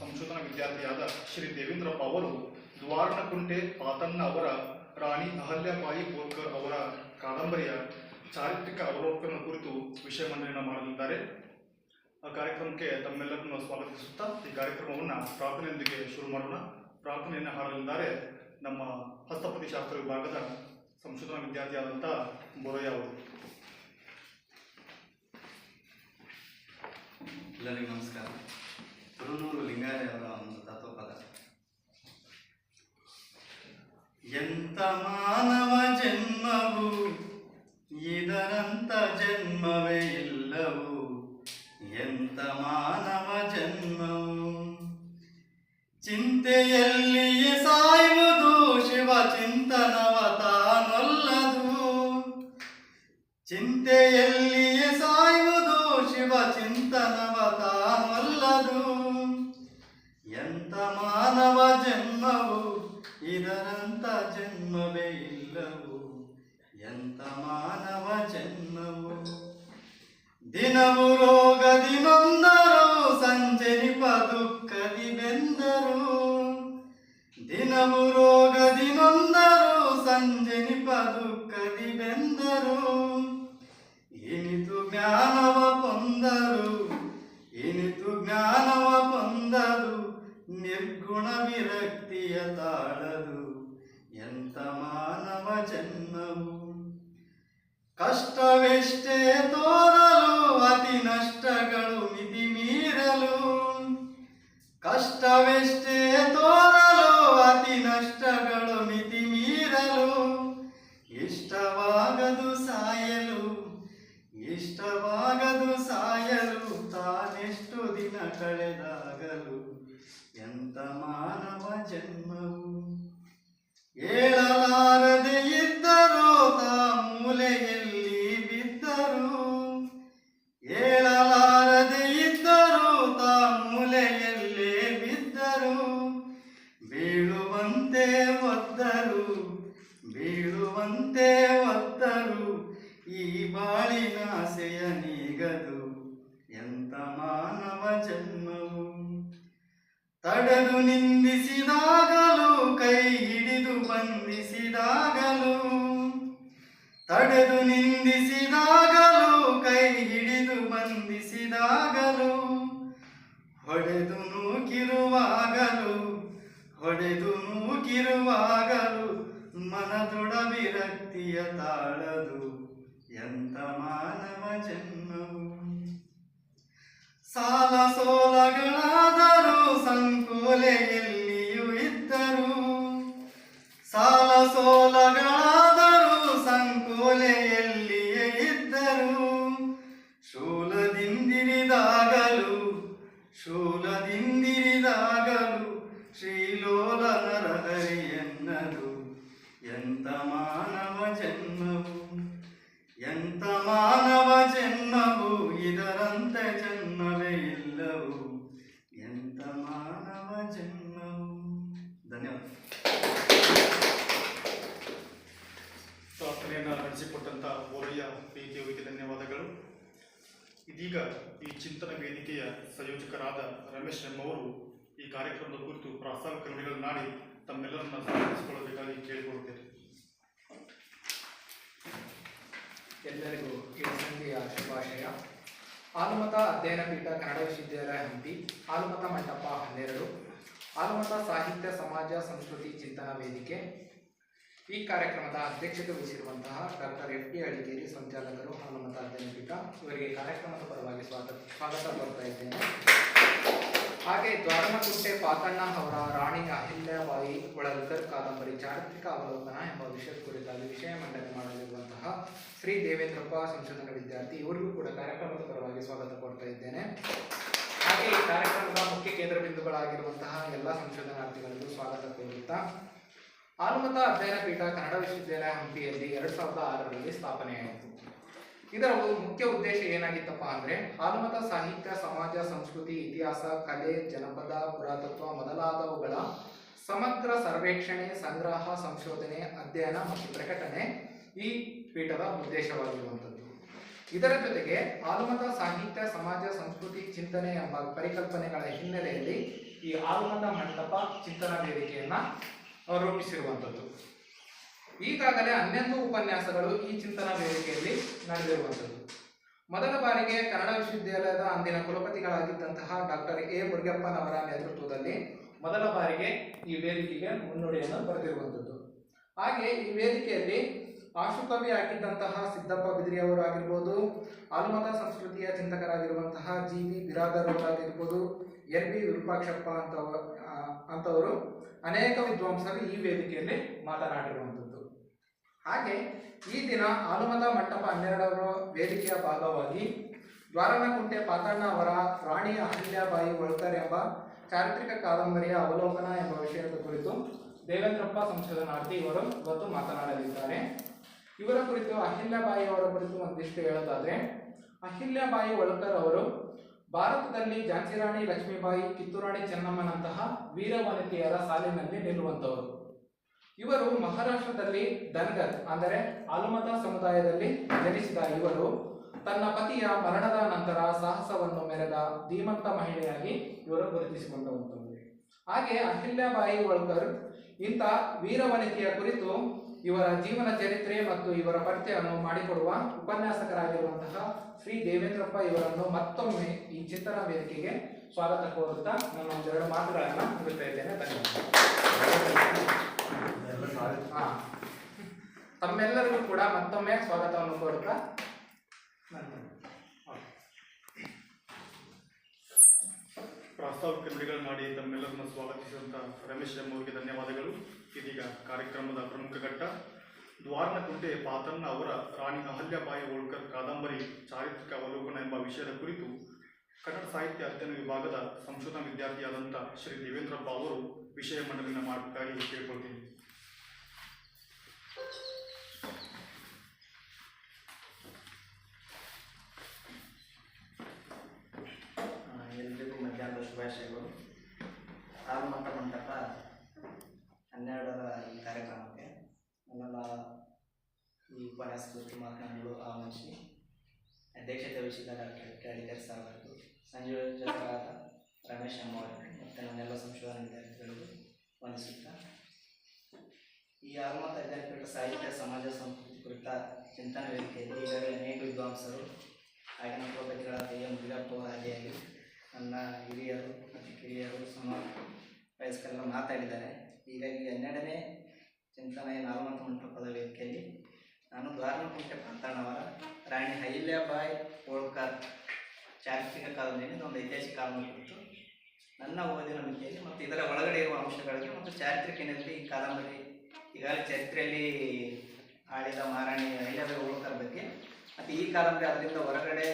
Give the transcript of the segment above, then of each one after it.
ಸಂಶೋಧನಾ ವಿದ್ಯಾರ್ಥಿಯಾದ ಶ್ರೀ ದೇವೇಂದ್ರಪ್ಪ ಅವರು ದ್ವಾರಣಕುಂಟೆ ಪಾತಣ್ಣ ಅವರ, ರಾಣಿ ಅಹಲ್ಯಾಬಾಯಿ ಹೋಲ್ಕರ್ ಅವರ ಕಾದಂಬರಿಯ ಚಾರಿತ್ರಿಕ ಅವಲೋಕನ ಕುರಿತು ವಿಷಯ ಮಂಡನೆಯನ್ನು ಮಾಡಲಿದ್ದಾರೆ. ಆ ಕಾರ್ಯಕ್ರಮಕ್ಕೆ ತಮ್ಮೆಲ್ಲರನ್ನು ಸ್ವಾಗತಿಸುತ್ತಾ ಈ ಕಾರ್ಯಕ್ರಮವನ್ನು ಪ್ರಾರ್ಥನೆಯೊಂದಿಗೆ ಶುರು ಮಾಡೋಣ. ಪ್ರಾರ್ಥನೆಯನ್ನು ಹಾಡಲಿದ್ದಾರೆ ನಮ್ಮ ಹಸ್ತಪತಿ ಶಾಸ್ತ್ರ ವಿಭಾಗದ ಸಂಶೋಧನಾ ವಿದ್ಯಾರ್ಥಿಯಾದಂಥ ಬೋರಯ್ಯ ಅವರು. ಎಲ್ಲರಿಗೂ ನಮಸ್ಕಾರ. ತುರುನೂರು ಲಿಂಗಾಯಯವರ ಒಂದು ತತ್ವಪದ. ಎಂತ ಮಾನವ ಜನ್ಮವು ಇದರಂತ ಜನ್ಮವೇ ಇಲ್ಲವು? ಎಂತ ಮಾನವ ಜನ್ಮವು? ಚಿಂತೆಯಲ್ಲಿಯೇ ಸಾಯುವುದು ಶಿವ ಚಿಂತನವ ತಾನೊಲ್ಲದು. ಚಿಂತೆಯಲ್ಲಿಯೇ ಸಾಯುವುದು ಶಿವ ಚಿಂತನವ ತಾನೊಲ್ಲದು. ದಿನವು ರೋಗದಿ ನೊಂದರು ಸಂಜನಿಪ ದುಃಖದಿ ಬೆಂದರು ದಿನವು ತಾನೆಷ್ಟು ದಿನ ಕಳೆದಾಗಲು ಎಂತ ಮಾನವ ಬಂಧಿಸಿದಾಗಲೂ ತಡೆದು ನಿಂದಿಸಿದಾಗಲೂ, ಕೈ ಹಿಡಿದು ಬಂಧಿಸಿದಾಗಲೂ, ಹೊಡೆದು ನೂಕಿರುವಾಗಲೂ ಹೊಡೆದು ನೂಕಿರುವಾಗಲೂ, ಮನದೊಡ ವಿರಕ್ತಿಯ ತಾಳದು ಎಂತ ಮಾನವ ಜನ್ಮವು? ಸಾಲ ಸೋಲಗಳಾದರೂ, ಸಂಕೋಲೆಯಲ್ಲಿಯೂ ಇದ್ದರು ಸಾಲ ಸೋಲಗಳಾದರೂ ಸಂಕೋಲೆಯಲ್ಲಿಯೇ ಇದ್ದರು. ಶೂಲದಿಂದಿರಿದಾಗಲು ಶೂಲದಿಂದಿರಿದಾಗಲು ಶ್ರೀಲೋಲ ನರಹರಿ ಎನ್ನದು ಎಂತ ಮಾನವ ಜನ್ಮವು ಎಂತ ಮಾನವ ಜನ್ಮವು ಇದರಂತೆ ಜನ್ಮವೇ ಇಲ್ಲವು ಎಂತ ಮಾನವ ಜನ್ಮವು ಧನ್ಯವಾದ ಪ್ರಾರ್ಥನೆಯನ್ನು ನಡೆಸಿಕೊಟ್ಟಂತ ಬೋರಯ್ಯ ಅವರಿಗೆ ಧನ್ಯವಾದಗಳು ಇದೀಗ ಈ ಚಿಂತನ ವೇದಿಕೆಯ ಸಂಯೋಜಕರಾದ ರಮೇಶ್ ಅವರು ಈ ಕಾರ್ಯಕ್ರಮದ ಕುರಿತು ಪ್ರಾಸ್ತಾವಿಕ ನುಡಿಗಳನ್ನಾಡಿ ತಮ್ಮೆಲ್ಲರನ್ನ ಸ್ವಾಗತಿಸಿಕೊಳ್ಳಬೇಕಾಗಿ ಕೇಳಿಕೊಳ್ಳುತ್ತೇನೆ. ಎಲ್ಲರಿಗೂ ಇಳಸಂಗಿಯ ಶುಭಾಶಯ. ಆಲಮತ ಅಧ್ಯಯನ ಪೀಠ ಕನ್ನಡ ವಿಶ್ವವಿದ್ಯಾಲಯ ಹಂಪಿ, ಆಲಮತ ಮಂಟಪ ಹನ್ನೆರಡು, ಆಲಮತ ಸಾಹಿತ್ಯ, ಸಮಾಜ, ಸಂಸ್ಕೃತಿ ಚಿಂತನಾ ವೇದಿಕೆ ಈ ಕಾರ್ಯಕ್ರಮದ ಅಧ್ಯಕ್ಷತೆ ವಹಿಸಿರುವಂತಹ ಡಾಕ್ಟರ್ ಎಫ್ ಡಿ ಅಡಿಗೇರಿ ಸಂಚಾಲಕರು ಹನುಮಂತ ಅಧ್ಯಯನ ಇವರಿಗೆ ಕಾರ್ಯಕ್ರಮದ ಪರವಾಗಿ ಸ್ವಾಗತ ಸ್ವಾಗತ ಕೋರ್ತಾ ಇದ್ದೇನೆ. ಹಾಗೆ ದ್ವಾರಮಕುಂಟೆ ಪಾತಣ್ಣ ಅವರ ರಾಣಿ ಅಹಿಲ್ಯಾಬಾಯಿ ಒಳಗರ್ ಕಾದಂಬರಿ ಚಾರಿತ್ರಿಕ ಅವಲೋಕನ ಎಂಬ ವಿಷಯದ ಕುರಿತಾಗಿ ವಿಷಯ ಮಂಡನೆ ಮಾಡಲಿರುವಂತಹ ಶ್ರೀ ದೇವೇಂದ್ರಪ್ಪ ಸಂಶೋಧನಾ ವಿದ್ಯಾರ್ಥಿ, ಇವರಿಗೂ ಕೂಡ ಕಾರ್ಯಕ್ರಮದ ಪರವಾಗಿ ಸ್ವಾಗತ ಕೊಡ್ತಾ ಇದ್ದೇನೆ. ಹಾಗೆ ಈ ಕಾರ್ಯಕ್ರಮದ ಮುಖ್ಯ ಕೇಂದ್ರ ಬಿಂದುಗಳಾಗಿರುವಂತಹ ಎಲ್ಲ ಸಂಶೋಧನಾರ್ಥಿಗಳಿಗೂ ಸ್ವಾಗತ ಕೋರುತ್ತಾ ಆಲಮತ ಅಧ್ಯಯನ ಪೀಠ ಕನ್ನಡ ವಿಶ್ವವಿದ್ಯಾಲಯ ಹಂಪಿಯಲ್ಲಿ ಎರಡ್ ಸಾವಿರದ ಆರರಲ್ಲಿ ಸ್ಥಾಪನೆಯಾಯಿತು ಇದರ ಮುಖ್ಯ ಉದ್ದೇಶ ಏನಾಗಿತ್ತಪ್ಪ ಅಂದ್ರೆ ಆಲ್ಮತ ಸಾಹಿತ್ಯ, ಸಮಾಜ, ಸಂಸ್ಕೃತಿ, ಇತಿಹಾಸ, ಕಲೆ, ಜನಪದ, ಪುರಾತತ್ವ ಮೊದಲಾದವುಗಳ ಸಮಗ್ರ ಸರ್ವೇಕ್ಷಣೆ, ಸಂಗ್ರಹ, ಸಂಶೋಧನೆ, ಅಧ್ಯಯನ ಮತ್ತು ಪ್ರಕಟಣೆ ಈ ಪೀಠದ ಉದ್ದೇಶವಾಗಿರುವಂಥದ್ದು. ಇದರ ಜೊತೆಗೆ ಆಲುಮತ ಸಾಹಿತ್ಯ, ಸಮಾಜ, ಸಂಸ್ಕೃತಿ ಚಿಂತನೆ ಎಂಬ ಪರಿಕಲ್ಪನೆಗಳ ಹಿನ್ನೆಲೆಯಲ್ಲಿ ಈ ಆಲ್ಮತ ಮಂಟಪ ಚಿಂತನಾ ವೇದಿಕೆಯನ್ನ ರೂಪಿಸಿರುವಂಥದ್ದು ಈಗಾಗಲೇ ಹನ್ನೊಂದು ಉಪನ್ಯಾಸಗಳು ಈ ಚಿಂತನಾ ವೇದಿಕೆಯಲ್ಲಿ ನಡೆದಿರುವಂಥದ್ದು. ಮೊದಲ ಬಾರಿಗೆ ಕನ್ನಡ ವಿಶ್ವವಿದ್ಯಾಲಯದ ಅಂದಿನ ಕುಲಪತಿಗಳಾಗಿದ್ದಂತಹ ಡಾಕ್ಟರ್ ಎ ಮುರುಗಪ್ಪನವರ ನೇತೃತ್ವದಲ್ಲಿ ಮೊದಲ ಬಾರಿಗೆ ಈ ವೇದಿಕೆಗೆ ಮುನ್ನುಡಿಯನ್ನು ಬರೆದಿರುವಂಥದ್ದು. ಹಾಗೆ ಈ ವೇದಿಕೆಯಲ್ಲಿ ಆಶುಕವಿ ಆಗಿದ್ದಂತಹ ಸಿದ್ದಪ್ಪ ಬಿದಿರಿಯವರು ಆಗಿರ್ಬೋದು ಆಲ್ಮತ ಸಂಸ್ಕೃತಿಯ ಚಿಂತಕರಾಗಿರುವಂತಹ ಜಿ ವಿ ಬಿರಾದರ್ ಅವರಾಗಿರ್ಬೋದು, ಎನ್ ಬಿ ವಿರೂಪಾಕ್ಷಪ್ಪ ಅಂತವ ಅಂತವರು ಅನೇಕ ವಿದ್ವಾಂಸರು ಈ ವೇದಿಕೆಯಲ್ಲಿ ಮಾತನಾಡಿರುವಂಥದ್ದು. ಹಾಗೆ ಈ ದಿನ ಆಲಮತ ಮಂಟಪ ಹನ್ನೆರಡರ ವೇದಿಕೆಯ ಭಾಗವಾಗಿ ದ್ವಾರನಕುಂಟೆ ಪಾತಣ್ಣ ಅವರ ರಾಣಿ ಅಹಲ್ಯಾಬಾಯಿ ಒಳ್ಕರ್ ಎಂಬ ಚಾರಿತ್ರಿಕ ಕಾದಂಬರಿಯ ಅವಲೋಕನ ಎಂಬ ವಿಷಯದ ಕುರಿತು ದೇವೇಂದ್ರಪ್ಪ ಸಂಶೋಧನಾರ್ಥಿ ಇವರು ಇವತ್ತು ಮಾತನಾಡಲಿದ್ದಾರೆ. ಇವರ ಕುರಿತು ಅಹಿಲ್ಯಾಬಾಯಿ ಅವರ ಕುರಿತು ಒಂದಿಷ್ಟು ಹೇಳೋದಾದ್ರೆ, ಅಹಿಲ್ಯಾಬಾಯಿ ಒಳ್ಕರ್ ಅವರು ಭಾರತದಲ್ಲಿ ಝಾನ್ಸಿ ರಾಣಿ, ಲಕ್ಷ್ಮೀಬಾಯಿ, ಕಿತ್ತೂರಾಣಿ ಚೆನ್ನಮ್ಮನಂತಹ ವೀರವನಿತೆಯರ ಸಾಲಿನಲ್ಲಿ ನಿಲ್ಲುವಂತವರು ಇವರು ಮಹಾರಾಷ್ಟ್ರದಲ್ಲಿ ಧನ್ಗರ್ ಅಂದರೆ ಆಲಮತ ಸಮುದಾಯದಲ್ಲಿ ಜನಿಸಿದ ಇವರು. ತನ್ನ ಪತಿಯ ಮರಣದ ನಂತರ ಸಾಹಸವನ್ನು ಮೆರೆದ ಧೀಮಂತ ಮಹಿಳೆಯಾಗಿ ಇವರು ಗುರುತಿಸಿಕೊಂಡವಂತವರು ಹಾಗೆ ಅಹಿಲ್ಯಾಬಾಯಿ ಹೋಳ್ಕರ್ ಇಂಥ ವೀರವನಿತೆಯ ಕುರಿತು ಇವರ ಜೀವನ ಚರಿತ್ರೆ ಮತ್ತು ಇವರ ಪರಿಚಯವನ್ನು ಮಾಡಿಕೊಡುವ ಉಪನ್ಯಾಸಕರಾಗಿರುವಂತಹ ಶ್ರೀ ದೇವೇಂದ್ರಪ್ಪ ಇವರನ್ನು ಮತ್ತೊಮ್ಮೆ ಈ ಚಿಂತನಾ ವೇದಿಕೆಗೆ ಸ್ವಾಗತ ಕೋರುತ್ತಾ ನಾನು ಒಂದೆರಡು ಮಾತುಗಳನ್ನು ಮುಗಿಸ್ತಾ ಇದ್ದೇನೆ. ತಮ್ಮೆಲ್ಲರಿಗೂ ಕೂಡ ಮತ್ತೊಮ್ಮೆ ಸ್ವಾಗತವನ್ನು ಕೋರುತ್ತಾ. ಪ್ರಾಸ್ತಾವಿಕ ನುಡಿಗಳು ಮಾಡಿ ತಮ್ಮೆಲ್ಲರನ್ನು ಸ್ವಾಗತಿಸಿದಂತಹ ರಮೇಶ್ ಅವರಿಗೆ ಧನ್ಯವಾದಗಳು. ಇದೀಗ ಕಾರ್ಯಕ್ರಮದ ಪ್ರಮುಖ ಘಟ್ಟ ದ್ವಾರನ ಕುಂಟೆ ಪಾತನ್ನ ಅವರ ರಾಣಿ ಅಹಲ್ಯಬಾಯಿ ಹೋಳ್ಕರ್ ಕಾದಂಬರಿ ಚಾರಿತ್ರಿಕ ಅವಲೋಕನ ಎಂಬ ವಿಷಯದ ಕುರಿತು ಕನ್ನಡ ಸಾಹಿತ್ಯ ಅಧ್ಯಯನ ವಿಭಾಗದ ಸಂಶೋಧನಾ ವಿದ್ಯಾರ್ಥಿಯಾದಂಥ ಶ್ರೀ ದೇವೇಂದ್ರಪ್ಪ ಅವರು ವಿಷಯ ಮಂಡನೆಯನ್ನು ಮಾಡಬೇಕಾಗಿ ಕೇಳ್ಕೊಳ್ತೀನಿ. ಎಲ್ರಿಗೂ ಮಧ್ಯಾಹ್ನದ ಶುಭಾಶಯಗಳು. ಮಂಟಪ ಹನ್ನೆರಡರ ಈ ಕಾರ್ಯಕ್ರಮಕ್ಕೆ ನನ್ನೆಲ್ಲ ಈ ಕುರಿತು ಮಾತನಾಡಲು ಆಹ್ವಾನಿಸಿ ಅಧ್ಯಕ್ಷತೆ ವಹಿಸಿದ ಡಾಕ್ಟರ್ ಕ್ಯಾಡಿಕರ್ ಅವರು ಸಂಯೋಜಕರಾದ ರಮೇಶ್ ಅಮ್ಮ ಅವರಿಗೂ ಮತ್ತು ನನ್ನೆಲ್ಲ ಸಂಶೋಧನಾ ವಿದ್ಯಾರ್ಥಿಗಳಿಗೂ ವಂದಿಸುತ್ತಾ ಈ ಆಲ್ಮತ ವಿದ್ಯಾಪೀಠ ಸಾಹಿತ್ಯ ಸಮಾಜ ಸಂಸ್ಕೃತಿ ಕುರಿತ ಚಿಂತನಾ ವೇದಿಕೆಯಲ್ಲಿ ಈಗಾಗಲೇ ಅನೇಕ ವಿದ್ವಾಂಸರು ಆಗಿನ ಕುಲಪತಿಗಳಾದ ಎಂ ವೀರಪ್ಪ ಹಾಗೆಯಾಗಿ ನನ್ನ ಹಿರಿಯರು ಮತ್ತು ಕಿರಿಯರು ಸಮ ವಯಸ್ಕರೆಲ್ಲ ಮಾತಾಡಿದ್ದಾರೆ ಹೀಗಾಗಿ ಹನ್ನೆರಡನೇ ಚಿಂತನೆಯ ನಾಲ್ವಂತ ಮಂಟಪದ ವೇದಿಕೆಯಲ್ಲಿ ನಾನು ದ್ವಾರಕುಂಟೆ ಪಾಂತಣ್ಣವರ ರಾಣಿ ಹೈಲ್ಯಾಬಾಯ್ ಹೋಳ್ಕರ್ ಚಾರಿತ್ರಿಕ ಕಾಲದಲ್ಲಿ ಒಂದು ಐತಿಹಾಸಿಕ ಕಾದಂಬರಿ ಕುರಿತು ನನ್ನ ಓದಿನ ಮಿತಿಯಲ್ಲಿ ಮತ್ತು ಇದರ ಒಳಗಡೆ ಇರುವ ಅಂಶಗಳಿಗೆ ಮತ್ತು ಚಾರಿತ್ರಿಕಿನಲ್ಲಿ ಈ ಕಾದಂಬರಿ ಈಗಾಗಲೇ ಚರಿತ್ರೆಯಲ್ಲಿ ಆಳಿದ ಮಹಾರಾಣಿ ಹೈಲ್ಯಾಬಾಯ್ ಹೋಳ್ಕರ್ ಬಗ್ಗೆ ಮತ್ತು ಈ ಕಾದಂಬರಿ ಅದರಿಂದ ಹೊರಗಡೆ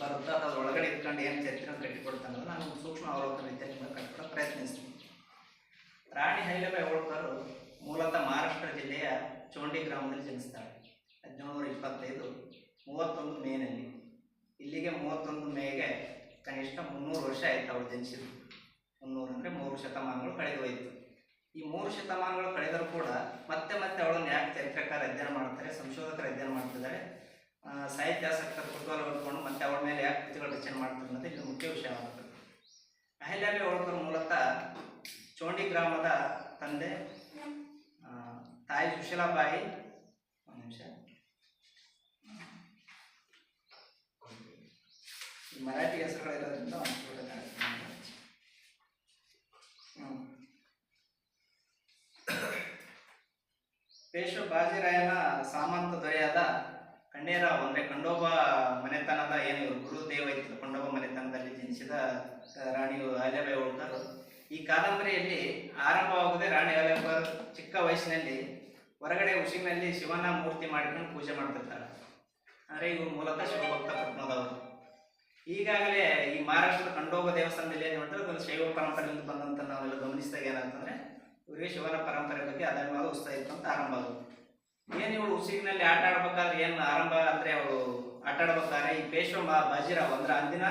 ಬರುತ್ತಾ ಅದರ ಒಳಗಡೆ ಇಟ್ಕೊಂಡು ಏನು ಚರಿತ್ರೆ ಕಟ್ಟಿಕೊಡ್ತಾ ಅನ್ನೋದು ನಾನು ಸೂಕ್ಷ್ಮ ಅವಲೋಕನ ರೀತಿಯಲ್ಲಿ ಕಟ್ಟಿಕೊಡೋ ಪ್ರಯತ್ನಿಸ್ತೀನಿ. ರಾಣಿ ಹೈಲಬಾಯಿ ಹೋಳ್ಕರ್ ಮೂಲತಃ ಮಹಾರಾಷ್ಟ್ರ ಜಿಲ್ಲೆಯ ಚೋಂಡಿ ಗ್ರಾಮದಲ್ಲಿ ಜನಿಸ್ತಾಳೆ ಹದಿನೇಳುನೂರ ಇಪ್ಪತ್ತೈದು, ಮೂವತ್ತೊಂದು ಮೇನಲ್ಲಿ. ಇಲ್ಲಿಗೆ ಮೂವತ್ತೊಂದು ಮೇಗೆ ಕನಿಷ್ಠ ಮುನ್ನೂರು ವರ್ಷ ಆಯ್ತು ಅವಳು ಜನಿಸಿದ್ರು ಮುನ್ನೂರು ಅಂದರೆ ಮೂರು ಶತಮಾನಗಳು ಕಳೆದು ಹೋಯಿತು. ಈ ಮೂರು ಶತಮಾನಗಳು ಕಳೆದರೂ ಕೂಡ ಮತ್ತೆ ಮತ್ತೆ ಅವಳನ್ನು ಯಾಕೆ ಚರಿತ್ರಕಾರ ಅಧ್ಯಯನ ಮಾಡ್ತಾರೆ, ಸಂಶೋಧಕರು ಅಧ್ಯಯನ ಮಾಡ್ತಿದ್ದಾರೆ ಸಾಹಿತ್ಯಾಸಕ್ತರ ಕುತೂಹಲ ಹೊಂದ್ಕೊಂಡು ಮತ್ತೆ ಅವಳ ಮೇಲೆ ಯಾಕೆ ಕೃತಿಗಳು ರಚನೆ ಮಾಡ್ತಾರೆ ಅನ್ನೋದು ಇದು ಮುಖ್ಯ ವಿಷಯವಾಗುತ್ತದೆ ಅಹಲ್ಯಾಬಿ ಹೋಳ್ಕರ್ ಮೂಲತಃ ಚೋಂಡಿ ಗ್ರಾಮದ ತಂದೆ ತಾಯಿ ಸುಶೀಲಾಬಾಯಿ ಒಂದು ನಿಮಿಷ ಮರಾಠಿ ಹೆಸರುಗಳಿರೋದ್ರಿಂದ ಒಂದು. ಹ್ಮ್. ಪೇಶ್ವ ಬಾಜಿರಾಯನ ಸಾಮಂತ ದೊರೆಯಾದ ಕಣ್ಣೇರಾವ್ ಅಂದ್ರೆ ಕಂಡೋಬ ಮನೆತನದ ಏನು ಗುರುದೇವ ಇತ್ತು, ಕಂಡೋಬ ಮನೆತನದಲ್ಲಿ ಜನಿಸಿದ ರಾಣಿ ಅಹಲ್ಯಾಬಾಯಿ ಹೋಳ್ಕರ್ ಈ ಕಾದಂಬರಿಯಲ್ಲಿ ಆರಂಭವಾಗುವುದೇ ರಾಣಿ ಅಹಲ್ಯಾಬಾಯಿ ಚಿಕ್ಕ ವಯಸ್ಸಿನಲ್ಲಿ ಹೊರಗಡೆ ಉಸಿನಲ್ಲಿ ಶಿವನ ಮೂರ್ತಿ ಮಾಡಿಕೊಂಡು ಪೂಜೆ ಮಾಡ್ತಿರ್ತಾರೆ. ಅಂದ್ರೆ ಇವ್ರ ಮೂಲತಃ ಶಿವಭಕ್ತ ಪಟ್ಟಣದವರು ಈಗಾಗಲೇ ಈ ಮಹಾರಾಷ್ಟ್ರದ ಕಂಡೋಗ ದೇವಸ್ಥಾನದಲ್ಲಿ ಏನು ಮಾಡ್ತಾರೆ ಒಂದು ಶೈವ ಪರಂಪರೆಯಿಂದ ಬಂದಂತ ನಾವೆಲ್ಲ ಗಮನಿಸಿದಾಗ ಏನಂತಂದ್ರೆ, ಇವರಿಗೆ ಶಿವನ ಪರಂಪರೆ ಬಗ್ಗೆ ಅದನ್ನು ಉತ್ಸಾಹ ಇತ್ತು ಅಂತ ಆರಂಭ ಆಗುತ್ತೆ ಏನು ಇವಳು ಉಸಿರಿನಲ್ಲಿ ಆಟ ಆಡ್ಬೇಕಾದ್ರೆ ಏನು ಆರಂಭ ಅಂದರೆ ಅವರು ಆಟ ಆಡ್ಬೇಕಾದ್ರೆ ಈ ಪೇಶ್ವ ಬಾಜಿರಾವ್, ಅಂದ್ರೆ ಅಂದಿನ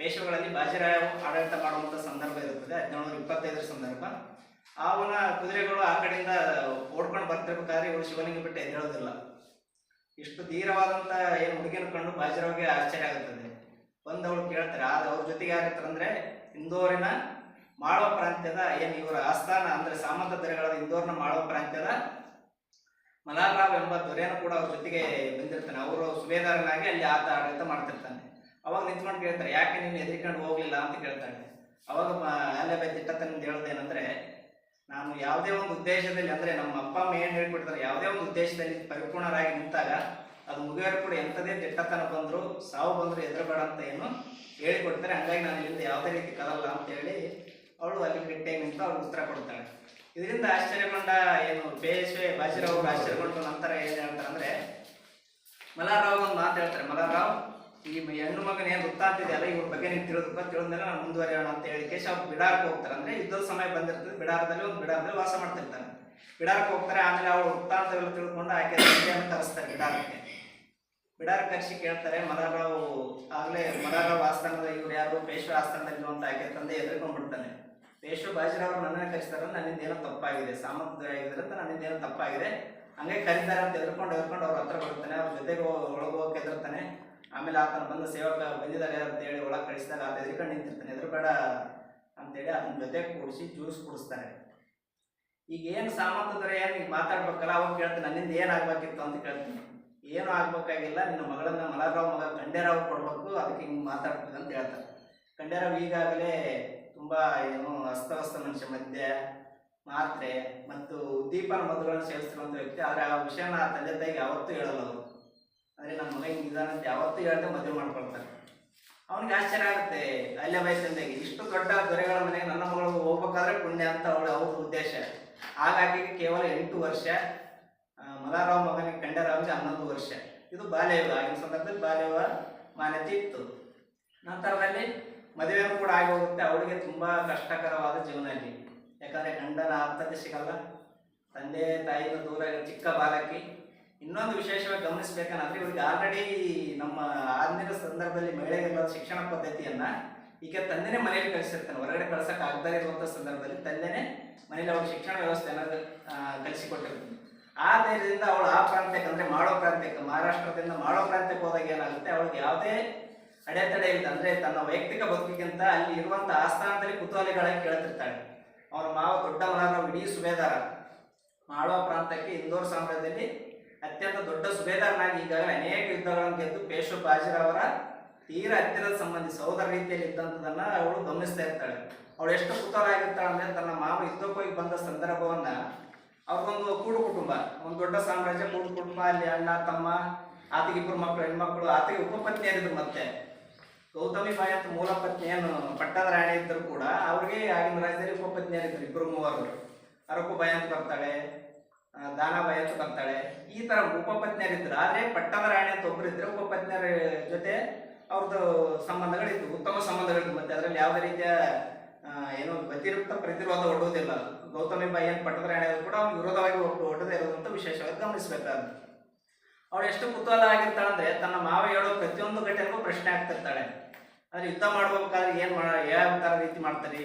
ಪೇಶ್ವಗಳಲ್ಲಿ ಬಾಜಿರಾವ್ ಆಡಳಿತ ಮಾಡುವಂತ ಸಂದರ್ಭ ಇರುತ್ತದೆ, ಹದಿನೇಳು ಇಪ್ಪತ್ತೈದರ ಸಂದರ್ಭ. ಅವನ ಕುದುರೆಗಳು ಆ ಕಡೆಯಿಂದ ಓಡ್ಕೊಂಡು ಬರ್ತಿರ್ಬೇಕಾದ್ರೆ ಇವಳು ಶಿವನಿಗೆ ಬಿಟ್ಟು ಎದ್ದೇಳೋದಿಲ್ಲ ಇಷ್ಟು ಧೀರವಾದಂತ ಏನು ಹುಡುಗಿನ ಕಂಡು ಬಾಜಿರಾವ್ಗೆ ಆಶ್ಚರ್ಯ ಆಗುತ್ತದೆ. ಬಂದು ಅವಳು ಕೇಳ್ತಾರೆ, ಆದ್ರೆ ಅವ್ರ ಜೊತೆಗೆ ಯಾರಿರ್ತಾರೆ ಅಂದ್ರೆ ಇಂದೋರಿನ ಮಾಳವ ಪ್ರಾಂತ್ಯದ ಏನು ಇವರ ಆಸ್ಥಾನ ಅಂದ್ರೆ ಸಾಮಂತ ದೊರೆಗಳಾದ ಇಂದೋರ್ನ ಮಾಳವ ಪ್ರಾಂತ್ಯದ ಮಲಾರಾವ್ ಎಂಬ ದೊರೆಯನ್ನು ಕೂಡ ಅವ್ರ ಜೊತೆಗೆ ಬಂದಿರ್ತಾನೆ. ಅವರು ಸುಬೇದಾರನಾಗಿ ಅಲ್ಲಿ ಆತ ಆಡಳಿತ ಮಾಡ್ತಿರ್ತಾನೆ. ಅವಾಗ ನಿಂತ್ಕೊಂಡು ಕೇಳ್ತಾರೆ, ಯಾಕೆ ನೀನು ಎದ್ರಿಕೊಂಡು ಹೋಗ್ಲಿಲ್ಲ ಅಂತ ಕೇಳ್ತಾನೆ ಅವಾಗ ಅಲ್ಲೇ ದಿಟ್ಟತನಿಂದ ಹೇಳ್ದೇನಂದ್ರೆ ನಾನು ಯಾವುದೇ ಒಂದು ಉದ್ದೇಶದಲ್ಲಿ, ಅಂದ್ರೆ ನಮ್ಮ ಅಪ್ಪ ಅಮ್ಮ ಏನ್ ಹೇಳ್ಬಿಡ್ತಾರೆ ಯಾವುದೇ ಒಂದು ಉದ್ದೇಶದಲ್ಲಿ ಪರಿಪೂರ್ಣರಾಗಿ ನಿಂತಾಗ ಅದು ಮುಗಿಯೋರು ಕೂಡ ಎಂಥದೇ ದಿಟ್ಟತನ ಬಂದ್ರು, ಸಾವು ಬಂದ್ರು ಎದುರುಬೇಡ ಅಂತ ಏನು ಹೇಳಿಕೊಡ್ತಾರೆ. ಹಂಗಾಗಿ ನಾನು ಇಲ್ಲಿ ಯಾವುದೇ ರೀತಿ ಕಲಲ್ಲ ಅಂತ ಹೇಳಿ ಅವಳು ಅಲ್ಲಿ ಗಟ್ಟಿಯಾಗಿ ನಿಂತು ಅವಳು ಉತ್ತರ ಕೊಡ್ತಾಳೆ. ಇದರಿಂದ ಆಶ್ಚರ್ಯಗೊಂಡ ಏನು ಬೇಸ್ವೆ ಬಾಜಿರಾವ್ ಆಶ್ಚರ್ಯಗೊಂಡ ನಂತರ ಏನ್ ಹೇಳ್ತಾರೆ ಅಂದ್ರೆ ಮಲಾರಾವ್ ಒಂದು ಮಾತು ಹೇಳ್ತಾರೆ. ಮಲಾರಾವ್ ಈ ಹೆಣ್ಣು ಮಗನ ಏನು ಗೊತ್ತಾಗ್ತಿದೆಯಲ್ಲ ಇವ್ರ ಬಗ್ಗೆ ನೀವು ತಿಳಿದಪ್ಪ ತಿಳಿದ್ಮೇಲೆ ನಾನು ಮುಂದುವರಿಯೋಣ ಅಂತ ಹೇಳಿ ಅವ್ರು ಬಿಡಾರಕ್ಕೆ ಹೋಗ್ತಾರೆ. ಅಂದ್ರೆ ಯುದ್ಧದ ಸಮಯ ಬಂದಿರ್ತದೆ, ಬಿಡಾರದಲ್ಲಿ ಒಂದು ಬಿಡಾರದಲ್ಲಿ ವಾಸ ಮಾಡ್ತಿರ್ತಾರೆ. ಬಿಡಾರಕ್ಕೆ ಹೋಗ್ತಾರೆ, ಆಮೇಲೆ ಅವಳು ವೃತ್ತಾಂತವೆಲ್ಲ ತಿಳ್ಕೊಂಡು ಆಕೆ ತಂದೆಯನ್ನು ಕರೆಸ್ತಾರೆ ಬಿಡಾರಕ್ಕೆ. ಬಿಡಾರ ಕರೆಸಿ ಕೇಳ್ತಾರೆ ಮದರಾವ್ ಆಗ್ಲೇ ಮದರಾವ್ ಆಸ್ಥಾನದ ಇವ್ರು ಯಾರು, ಪೇಶ್ವರ ಆಸ್ಥಾನದಲ್ಲಿ ಅಂತ ಆಕೆ ತಂದೆ ಎದುರ್ಕೊಂಡ್ಬಿಡ್ತಾನೆ ಪೇಶ್ವ ಬಾಜಿರಾವ್ ನನ್ನನ್ನು ಕರೆಸ್ತಾರೆ ನನ್ನಿಂದ ಏನೋ ತಪ್ಪಾಗಿದೆ, ಸಾಮರ್ಥ್ಯ ಇದ್ರಂತ ನನ್ನಿಂದ ಏನೋ ತಪ್ಪಾಗಿದೆ. ಹಂಗೆ ಕರೀತಾರೆ ಅಂತ ಎದ್ಕೊಂಡು ಎದ್ಕೊಂಡು ಅವ್ರ ಹತ್ರ ಬರ್ತಾನೆ ಅವ್ರ ಜೊತೆಗೆ ಒಳಗೆ ಎದುರ್ತಾನೆ ಆಮೇಲೆ ಆತನ ಬಂದು ಸೇವಕ ಬಂದಿದ್ದಾರೆ ಅಂತ ಹೇಳಿ ಒಳಗೆ ಕಳಿಸಿದಾಗ ಆತ ಎದ್ಕೊಂಡು ನಿಂತಿರ್ತಾನೆ ಎದುರುಬೇಡ ಅಂತೇಳಿ ಆತನ ಜೊತೆ ಕೂಡಿಸಿ ಜ್ಯೂಸ್ ಕುಡಿಸ್ತಾರೆ. ಈಗ ಏನು ಸಾಮರ್ಥ್ಯ ದೊರೆ ಏನು ಈಗ ಮಾತಾಡ್ಬೇಕಲ್ಲ, ಅವಾಗ ಕೇಳ್ತಾನೆ, ನನ್ನಿಂದ ಏನು ಆಗ್ಬೇಕಿತ್ತು ಅಂತ ಕೇಳ್ತೀನಿ. ಏನು ಆಗ್ಬೇಕಾಗಿಲ್ಲ, ನಿನ್ನ ಮಗಳನ್ನ ಮಲರಾವ್ ಮಗ ಖಂಡೇರಾವ್ ಕೊಡ್ಬೇಕು, ಅದಕ್ಕೆ ಹಿಂಗೆ ಮಾತಾಡ್ಬೇಕು ಅಂತ ಹೇಳ್ತಾರೆ. ಖಂಡೇರಾವ್ ಈಗಾಗಲೇ ತುಂಬಾ ಏನು ಅಸ್ತವ್ಯಸ್ತ ಮನುಷ್ಯ ಮದ್ಯ ಮಾತ್ರೆ ಮತ್ತು ಉದ್ದೀಪನ ಮದ್ದುಗಳನ್ನು ಸೇವಿಸ್ತಿರುವಂತ ವ್ಯಕ್ತಿ. ಆದರೆ ಆ ವಿಷಯನ ತಂದೆ ತಾಯಿಗೆ ಯಾವತ್ತೂ ಹೇಳಲ್ಲ ಅವರು. ಹಿಂಗಿದಾನೆ ಅಂತ ಯಾವತ್ತೂ ಹೇಳ್ದೆ ಮದುವೆ ಮಾಡ್ಕೊಳ್ತಾರೆ. ಅವನಿಗೆ ಆಶ್ಚರ್ಯ ಆಗುತ್ತೆ, ಅಲ್ಲೇ ವಯಸ್ಸಿಂದಾಗಿ ಇಷ್ಟು ದೊಡ್ಡ ದೊರೆಗಳ ಮನೆಗೆ ನನ್ನ ಮಗಳು ಹೋಗ್ಬೇಕಾದ್ರೆ ಪುಣ್ಯ ಅಂತ ಅವಳ ಅವ್ರ ಉದ್ದೇಶ. ಹಾಗಾಗಿ ಕೇವಲ ಎಂಟು ವರ್ಷ ಮಲಾರಾವ್ ಮಗನಿಗೆ ಖಂಡರಾವ್ಗೆ ಹನ್ನೊಂದು ವರ್ಷ. ಇದು ಬಾಲ್ಯವ ಆಗಿನ ಸಂದರ್ಭದಲ್ಲಿ ಬಾಲ್ಯವ ಮಾನ್ಯತೆ ಇತ್ತು. ನಂತರದಲ್ಲಿ ಮದುವೆನೂ ಕೂಡ ಆಗಿ ಹೋಗುತ್ತೆ ಅವಳಿಗೆ ತುಂಬಾ ಕಷ್ಟಕರವಾದ ಜೀವನ ಅಲ್ಲಿ ಯಾಕಂದ್ರೆ ಗಂಡನ ಆಪ್ತತೆ ಸಿಗಲ್ಲ. ತಂದೆ ತಾಯಿನ ದೂರ ಚಿಕ್ಕ ಬಾಲಕಿ. ಇನ್ನೊಂದು ವಿಶೇಷವಾಗಿ ಗಮನಿಸಬೇಕಂದ್ರೆ ಇವ್ರಿಗೆ ಆಲ್ರೆಡಿ ನಮ್ಮ ಆಗಿನ ಸಂದರ್ಭದಲ್ಲಿ ಮಹಿಳೆಯರಿರುವ ಶಿಕ್ಷಣ ಪದ್ಧತಿಯನ್ನ ಈಗ ತಂದೆನೇ ಮನೆಯಲ್ಲಿ ಕಲಿಸಿರ್ತಾನೆ. ಹೊರಗಡೆ ಕಳ್ಸಕ್ ಆಗದೇ ಇರುವಂತ ಸಂದರ್ಭದಲ್ಲಿ ತಂದೆನೇ ಮನೇಲಿ ಅವ್ರ ಶಿಕ್ಷಣ ವ್ಯವಸ್ಥೆ ಅನ್ನೋದು ಕಲಿಸಿಕೊಟ್ಟಿರ್ತಾನೆ. ಆ ಧೈರ್ಯದಿಂದ ಅವಳು ಆ ಪ್ರಾಂತ್ಯಕ್ಕೆ ಅಂದ್ರೆ ಮಾಡೋ ಪ್ರಾಂತ್ಯಕ್ಕೆ, ಮಹಾರಾಷ್ಟ್ರದಿಂದ ಮಾಡೋ ಪ್ರಾಂತ್ಯಕ್ಕೆ ಹೋದಾಗ ಏನಾಗುತ್ತೆ? ಅವಳಿಗೆ ಯಾವುದೇ ಅಡೆತಡೆ ಇಲ್ಲ. ಅಂದ್ರೆ ತನ್ನ ವೈಯಕ್ತಿಕ ಬದುಕಿಗಿಂತ ಅಲ್ಲಿ ಇರುವಂತ ಆಸ್ಥಾನದಲ್ಲಿ ಕುತೂಹಲಿಗಳಾಗಿ ಕೇಳ್ತಿರ್ತಾಳೆ ಅವ್ರ ಮಾವ ದೊಡ್ಡ ಮನಾರ ಇಡೀ ಸುಬೇದಾರ. ಮಾಡೋ ಪ್ರಾಂತಕ್ಕೆ ಇಂದೋರ್ ಸಾಮ್ರಾಜ್ಯದಲ್ಲಿ ಅತ್ಯಂತ ದೊಡ್ಡ ಸುಬೇದಾರನಾಗಿ ಈಗಾಗಲೇ ಅನೇಕ ಯುದ್ಧಗಳನ್ನು ಗೆದ್ದು ಪೇಶು ಬಾಜಿರವರ ತೀರ ಹತ್ತಿರದ ಸಂಬಂಧಿ ಸಹೋದರ ರೀತಿಯಲ್ಲಿ ಇದ್ದಂಥದನ್ನ ಅವಳು ಗಮನಿಸ್ತಾ ಇರ್ತಾಳೆ. ಅವಳು ಎಷ್ಟು ಕುತೂಹಲ ಆಗಿರ್ತಾಳೆ ಅಂದ್ರೆ ತನ್ನ ಮಾವ ಯುದ್ಧಕ್ಕೋಗಿ ಬಂದ ಸಂದರ್ಭವನ್ನ ಅವ್ರಿಗೊಂದು ಕೂಡು ಕುಟುಂಬ, ಒಂದು ದೊಡ್ಡ ಸಾಮ್ರಾಜ್ಯ ಕೂಡು ಕುಟುಂಬ, ಅಲ್ಲಿ ಅಣ್ಣ, ತಮ್ಮ, ಆತಗೆ ಇಬ್ಬರು ಮಕ್ಕಳು, ಹೆಣ್ಮಕ್ಳು, ಆತಗೆ ಉಪಪತ್ನಿಯರಿದ್ರು ಮತ್ತೆ. ಗೌತಮಿ ಬಾಯಿ ಅಂತ ಮೂಲ ಪತ್ನಿ ಏನು ಪಟ್ಟದ ರಾಣಿ ಇದ್ದರು ಕೂಡ ಅವ್ರಿಗೆ ಆಗಿನ ರಾಜ್ಯದಲ್ಲಿ ಉಪಪತ್ನಿಯರಿದ್ರು ಇಬ್ಬರು ಮೂವರು. ಅರಕು ಬಾಯಿ ಅಂತ ಬರ್ತಾಳೆ. ಆ, ಬಯಸು ಬರ್ತಾಳೆ. ಈ ತರ ಉಪಪತ್ನಿಯರಿದ್ರು. ಆದ್ರೆ ಪಟ್ಟದ ರಾಣಿ ಅಂತ ಒಬ್ರು ಉಪಪತ್ನಿಯರ ಜೊತೆ ಅವ್ರದ್ದು ಸಂಬಂಧಗಳಿತ್ತು ಉತ್ತಮ ಸಂಬಂಧಗಳಿತ್ತು ಮತ್ತೆ ಅದರಲ್ಲಿ ಯಾವುದೇ ರೀತಿಯ ಏನೋ ವ್ಯತಿರಿಕ್ತ ಪ್ರತಿರೋಧ ಒಡ್ಡುವುದಿಲ್ಲ ಗೌತಮಿ ಬಾಯಿ ಏನು ಪಟ್ಟದ ರಾಣಿ ಕೂಡ ಅವ್ನು ವಿರೋಧವಾಗಿ ಒಡ್ಡದೇ ಇರೋದಂತ ವಿಶೇಷವಾಗಿ ಗಮನಿಸಬೇಕಾದ ಅವಳು ಎಷ್ಟು ಕುತೂಹಲ ಆಗಿರ್ತಾಳೆ ಅಂದ್ರೆ ತನ್ನ ಮಾವ ಹೇಳೋ ಪ್ರತಿಯೊಂದು ಘಟನೆಗೂ ಪ್ರಶ್ನೆ ಆಗ್ತಿರ್ತಾಳೆ. ಅಂದ್ರೆ ಯುದ್ಧ ಮಾಡ್ಬೇಕಾದ್ರೆ ಏನ್ ಮಾಡ ಯಾವ ತರ ರೀತಿ ಮಾಡ್ತಾರೆ?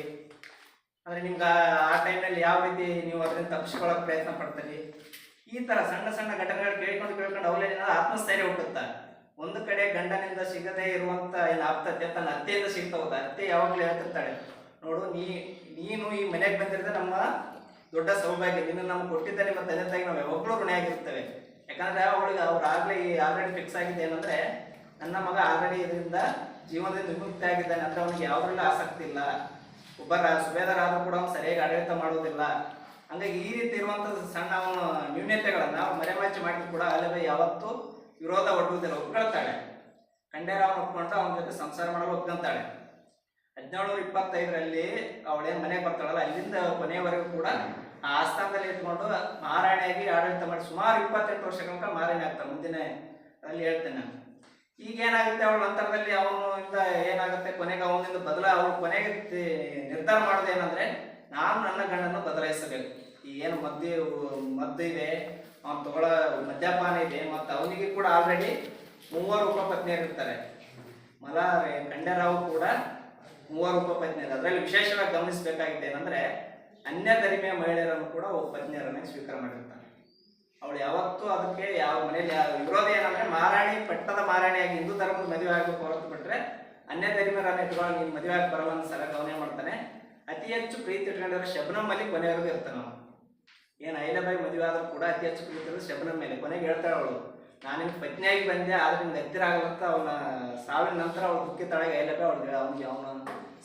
ಅಂದ್ರೆ ನಿಮ್ಗೆ ಆ- ಟೈಮಲ್ಲಿ ಯಾವ ರೀತಿ ನೀವು ಅದರಿಂದ ತಪ್ಪಿಸ್ಕೊಳ್ಳೋಕೆ ಪ್ರಯತ್ನ ಪಡ್ತೀರಿ? ಈ ತರ ಸಣ್ಣ ಸಣ್ಣ ಘಟನೆಗಳು ಕೇಳ್ಕೊಂಡು ಕೇಳ್ಕೊಂಡು ಅವಳೇ ಆತ್ಮಸ್ಥೈರ್ಯ ಹುಟ್ಟುತ್ತ? ಒಂದು ಕಡೆ ಗಂಡನಿಂದ ಸಿಗದೇ ಇರುವಂತ ಏನು ಆಪ್ತತೆ ತನ್ನ ಅತ್ತೆಯಿಂದ ಸಿಗ್ತಾ ಹೋದ ಅತ್ತೆ ಯಾವಾಗಲೂ ಹೇಳ್ತಿರ್ತಾಳೆ, ನೋಡು, ನೀ, ನೀನು ಈ ಮನೆಗೆ ಬಂದಿರದ ನಮ್ಮ ದೊಡ್ಡ ಸೌಭಾಗ್ಯ. ನಿನ್ನ ನಮ್ಗೆ ಕೊಟ್ಟಿದ್ದ ನಿಮ್ಮ ತಂದೆ ತಾಯಿ ನಾವು ಯಾವಾಗಲೂ ಋಣಿಯಾಗಿರ್ತೇವೆ ಯಾಕಂದ್ರೆ ಅವಳಿಗೆ ಅವ್ರು ಆಗ್ಲೇ ಆಲ್ರೆಡಿ ಫಿಕ್ಸ್ ಆಗಿದೆ ಏನಂದ್ರೆ, ನನ್ನ ಮಗ ಆಲ್ರೆಡಿ ಇದರಿಂದ ಜೀವನದಿಂದ ವಿಮುಕ್ತಿ ಆಗಿದ್ದಾನೆ. ಅಂದ್ರೆ ಅವನಿಗೆ ಯಾವುದ್ರಲ್ಲೂ ಆಸಕ್ತಿ ಇಲ್ಲ. ಒಬ್ಬ ಸುಬೇದಾರ ಕೂಡ ಅವ್ನು ಸರಿಯಾಗಿ ಆಡಳಿತ ಮಾಡೋದಿಲ್ಲ. ಹಂಗಾಗಿ ಈ ರೀತಿ ಇರುವಂತಹ ಸಣ್ಣ ಅವನ ನ್ಯೂನ್ಯತೆಗಳನ್ನ ಮರೆಮಾಚಿ ಮಾಡಿದ್ರು ಕೂಡ ಅಲ್ಲವೇ ಯಾವತ್ತೂ ವಿರೋಧ ಒಡ್ಡುವುದಿಲ್ಲ, ಒಪ್ಕೊಳ್ತಾಳೆ. ಖಂಡೇರಾವ್ ಒಪ್ಕೊಂಡು ಅವನ ಜೊತೆ ಸಂಸಾರ ಮಾಡಲು ಒಪ್ಕೊಂತಾಳೆ. ಹದಿನೇಳು ಇಪ್ಪತ್ತೈದರಲ್ಲಿ ಅವಳೇನು ಮನೆಗೆ ಬರ್ತಾಳಲ್ಲ, ಅಲ್ಲಿಂದ ಕೊನೆಯವರೆಗೂ ಕೂಡ ಆ ಆಸ್ಥಾನದಲ್ಲಿ ಇಟ್ಕೊಂಡು ಮಹಾರಾಣಿಯಾಗಿ ಆಡಳಿತ ಮಾಡಿ ಸುಮಾರು ಇಪ್ಪತ್ತೆಂಟು ವರ್ಷಗಳ ಕಾಲ ಮಹಾರಾಣಿ ಆಗ್ತಾಳೆ. ಮುಂದಿನ, ಅಲ್ಲಿ ಹೇಳ್ತೇನೆ ನಾನು. ಈಗ ಏನಾಗುತ್ತೆ ಅವಳ ನಂತರದಲ್ಲಿ ಅವನು ಇಂದ ಏನಾಗುತ್ತೆ? ಕೊನೆಗೆ ಅವನಿಂದ ಬದಲ ಅವಳು ಕೊನೆಗೆ ನಿರ್ಧಾರ ಮಾಡೋದು ಏನಂದ್ರೆ, ನಾನು ನನ್ನ ಗಂಡನ್ನು ಬದಲಾಯಿಸಬೇಕು. ಈ ಏನು ಮದ್ದು ಮದ್ದು ಇದೆ, ಅವನು ತಗೊಳ್ಳೋ ಮದ್ಯಪಾನ ಇದೆ, ಮತ್ತು ಅವನಿಗೆ ಕೂಡ ಆಲ್ರೆಡಿ ಮೂವರು ಉಪಪತ್ನಿಯರಿರ್ತಾರೆ ಮಲ ಖಂಡರಾವ್ ಕೂಡ ಮೂವರು ಉಪಪತ್ನಿಯರು ಅದರಲ್ಲಿ ವಿಶೇಷವಾಗಿ ಗಮನಿಸಬೇಕಾಗಿದೆ ಏನಂದ್ರೆ, ಅನ್ಯ ಧರ್ಮೀಯ ಮಹಿಳೆಯರನ್ನು ಕೂಡ ಒಬ್ಬ ಪತ್ನಿಯರನ್ನೇ ಸ್ವೀಕಾರ ಮಾಡಿರ್ತಾರೆ. ಅವಳು ಯಾವತ್ತೂ ಅದಕ್ಕೆ ಯಾವ ಯಾವ ವಿರೋಧ ಮಹಾರಾಣಿ ಪಟ್ಟದ ಮಾರಾಣಿಯಾಗಿ ಹಿಂದೂ ಧರ್ಮದ ಮದುವೆ ಆಗಬೇಕು ಹೊರತು ಬಿಟ್ರೆ ಅನ್ಯ ಧರ್ಮೀಯರನ್ನ ಇಟ್ಕೊಂಡು ನೀನು ಮದುವೆ ಆಗಿ ಬರಲ್ಲ ಅಂತ ಸಲ ಗೌನೆ ಮಾಡ್ತಾನೆ. ಅತಿ ಹೆಚ್ಚು ಪ್ರೀತಿ ಇಟ್ಕೊಂಡಿರೋ ಶಬನಮ್ ಅಲ್ಲಿ ಕೊನೆಯವರೆಗೂ ಇರ್ತಾನೆ ಅವನು. ಏನು ಐಲಬಾಯಿ ಮದುವೆ ಆದ್ರೂ ಕೂಡ ಅತಿ ಹೆಚ್ಚು ಪ್ರೀತಿ ಇರೋದು ಶಬನಮ್ ಮೇಲೆ. ಕೊನೆಗೆ ಹೇಳ್ತಾಳೆ ಅವಳು, ನಾನು ನಿಮ್ಗೆ ಪತ್ನಿಯಾಗಿ ಬಂದೆ, ಆದ್ರೆ ಹತ್ತಿರ ಆಗಲತ್ತ ಅವನ ಸಾವಿನ ನಂತರ ಅವಳು ದುಃಖಿತಾಳೆ ಐಲಬಾಯಿ ಅವಳು ಅವನಿಗೆ ಅವನ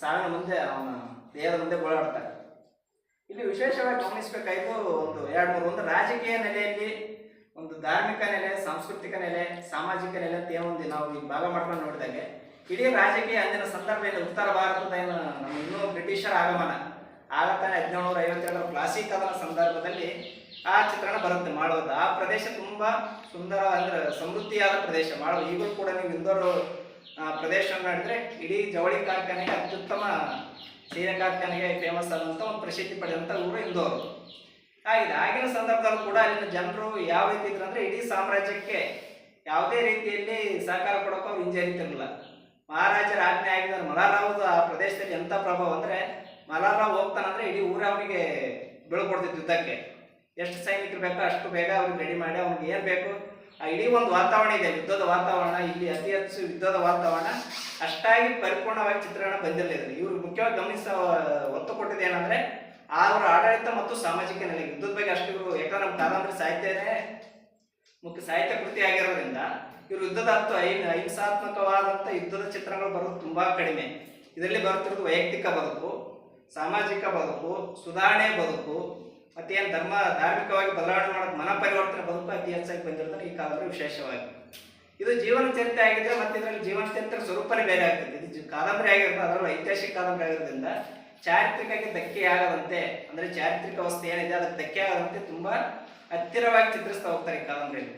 ಸಾವಿನ ಮುಂದೆ ಅವನ ದೇಹದ ಮುಂದೆ ಗೋಳಾಡ್ತಾಳೆ. ಇಲ್ಲಿ ವಿಶೇಷವಾಗಿ ಗಮನಿಸಬೇಕಾಯ್ತು ಒಂದು ಎರಡು ಮೂರು, ಒಂದು ರಾಜಕೀಯ ನೆಲೆಯಲ್ಲಿ ಒಂದು ಧಾರ್ಮಿಕ ನೆಲೆ, ಸಾಂಸ್ಕೃತಿಕ ನೆಲೆ, ಸಾಮಾಜಿಕ ನೆಲೆ ಅಂತ ಏನೊಂದು ನಾವು ಈಗ ಭಾಗ ಮಾಡ್ಕೊಂಡು ನೋಡಿದಾಗೆ. ಇಡೀ ರಾಜಕೀಯ ಅಂದಿನ ಸಂದರ್ಭದಲ್ಲಿ ಉತ್ತರ ಭಾರತದ ಏನು ನಮ್ಮ ಇನ್ನೂ ಬ್ರಿಟಿಷರ ಆಗಮನ. ಆಗತಾನೆ ಹದಿನೇಳುನೂರ ಐವತ್ತೆರಡರ ಕ್ಲಾಸಿಕ್ ಆದ ಸಂದರ್ಭದಲ್ಲಿ ಆ ಚಿತ್ರಣ ಬರುತ್ತೆ ಮಾಡೋದು ಆ ಪ್ರದೇಶ ತುಂಬ ಸುಂದರ ಅಂದ್ರೆ ಸಮೃದ್ಧಿಯಾದ ಪ್ರದೇಶ. ಮಾಡುವ ಈಗಲೂ ಕೂಡ ನೀವು ಇಂದೋರು ಪ್ರದೇಶ ನೋಡಿದ್ರೆ ಇಡೀ ಜವಳಿ ಕಾರ್ಖಾನೆಗೆ ಅತ್ಯುತ್ತಮ ಸೀರೆ ಕಾರ್ಖಾನೆಗೆ ಫೇಮಸ್ ಆದಂಥ ಒಂದು ಪ್ರಸಿದ್ಧಿ ಪಡೆದಂಥ ಊರು ಇಂದೋರು. ಆಗಿದೆ ಆಗಿನ ಸಂದರ್ಭದಲ್ಲೂ ಕೂಡ ಅಲ್ಲಿನ ಜನರು ಯಾವ ರೀತಿ ಇದ್ರು ಅಂದ್ರೆ ಇಡೀ ಸಾಮ್ರಾಜ್ಯಕ್ಕೆ ಯಾವುದೇ ರೀತಿಯಲ್ಲಿ ಸಹಕಾರ ಕೊಡೋಕೆ ಅವ್ರು ಹಿಂಜರಿತಿರಲಿಲ್ಲ. ಮಹಾರಾಜರ ಆಜ್ಞೆ ಆಗಿದ್ರೆ ಮಲಾರಾವ್ದು ಆ ಪ್ರದೇಶದಲ್ಲಿ ಎಂಥ ಪ್ರಭಾವ ಅಂದ್ರೆ ಮಲಾರಾವ್ ಹೋಗ್ತಾನಂದ್ರೆ ಇಡೀ ಊರ ಅವನಿಗೆ ಬೀಳ್ಕೊಡ್ತಿತ್ತು ಯುದ್ಧಕ್ಕೆ. ಎಷ್ಟು ಸೈನಿಕರು ಬೇಕೋ ಅಷ್ಟು ಬೇಗ ಅವ್ರಿಗೆ ರೆಡಿ ಮಾಡಿ ಅವ್ನಿಗೆ ಏನು ಬೇಕು? ಆ, ಇಡೀ ಒಂದು ವಾತಾವರಣ ಇದೆ, ಯುದ್ಧದ ವಾತಾವರಣ, ಇಲ್ಲಿ ಅತಿ ಹೆಚ್ಚು ಯುದ್ಧದ ವಾತಾವರಣ. ಅಷ್ಟಾಗಿ ಪರಿಪೂರ್ಣವಾಗಿ ಚಿತ್ರಣ ಬಂದಿರಲಿಲ್ಲ. ಇವ್ರು ಮುಖ್ಯವಾಗಿ ಗಮನಿಸ, ಒತ್ತು ಕೊಟ್ಟಿದ್ದು ಏನಂದ್ರೆ ಅವರ ಆಡಳಿತ ಮತ್ತು ಸಾಮಾಜಿಕ ನೆಲೆ. ಯುದ್ಧದ ಬಗ್ಗೆ ಅಷ್ಟು ಇವರು ಯಾಕಂದ್ರೆ ನಮ್ಮ ಕಾದಂಬರಿ ಸಾಹಿತ್ಯನೇ ಮುಖ್ಯ ಸಾಹಿತ್ಯ ಕೃತಿ ಆಗಿರೋದ್ರಿಂದ ಇವರು ಯುದ್ಧದ ಹತ್ತು ಐ ಅಹಿಂಸಾತ್ಮಕವಾದಂಥ ಯುದ್ಧದ ಚಿತ್ರಗಳು ಬರೋದು ತುಂಬಾ ಕಡಿಮೆ. ಇದರಲ್ಲಿ ಬರುತ್ತಿರೋದು ವೈಯಕ್ತಿಕ ಬದುಕು, ಸಾಮಾಜಿಕ ಬದುಕು, ಸುಧಾರಣೆ ಬದುಕು ಮತ್ತೇನು ಧರ್ಮ, ಧಾರ್ಮಿಕವಾಗಿ ಬದಲಾವಣೆ ಮಾಡೋದು ಮನ ಪರಿವರ್ತನೆ ಬದುಕು ಅತಿ ಹೆಚ್ಚಾಗಿ ಬಂದಿರೋದ್ರೆ ಈ ಕಾದಂಬರಿ ವಿಶೇಷವಾಗಿ. ಇದು ಜೀವನ ಚರಿತ್ರೆ ಆಗಿದ್ರೆ ಮತ್ತೆ ಇದರಲ್ಲಿ ಜೀವನ ಚರಿತ್ರೆ ಸ್ವರೂಪನೇ ಬೇರೆ ಆಗ್ತದೆ. ಇದು ಕಾದಂಬರಿ ಆಗಿರ್ತದೆ ಅದರಲ್ಲಿ ಐತಿಹಾಸಿಕ ಕಾದಂಬರಿ ಆಗಿರೋದ್ರಿಂದ ಚಾರಿತ್ರಿಕಕ್ಕೆ ಧಕ್ಕೆ ಆಗದಂತೆ, ಅಂದ್ರೆ ಚಾರಿತ್ರಿಕ ಅವಸ್ಥೆ ಏನಿದೆ, ಅದಕ್ಕೆ ಧಕ್ಕೆ ಆಗದಂತೆ ತುಂಬಾ ಹತ್ತಿರವಾಗಿ ಚಿತ್ರಿಸ್ತಾ ಹೋಗ್ತಾರೆ ಈ ಕಾದಂಬರಿಯಲ್ಲಿ.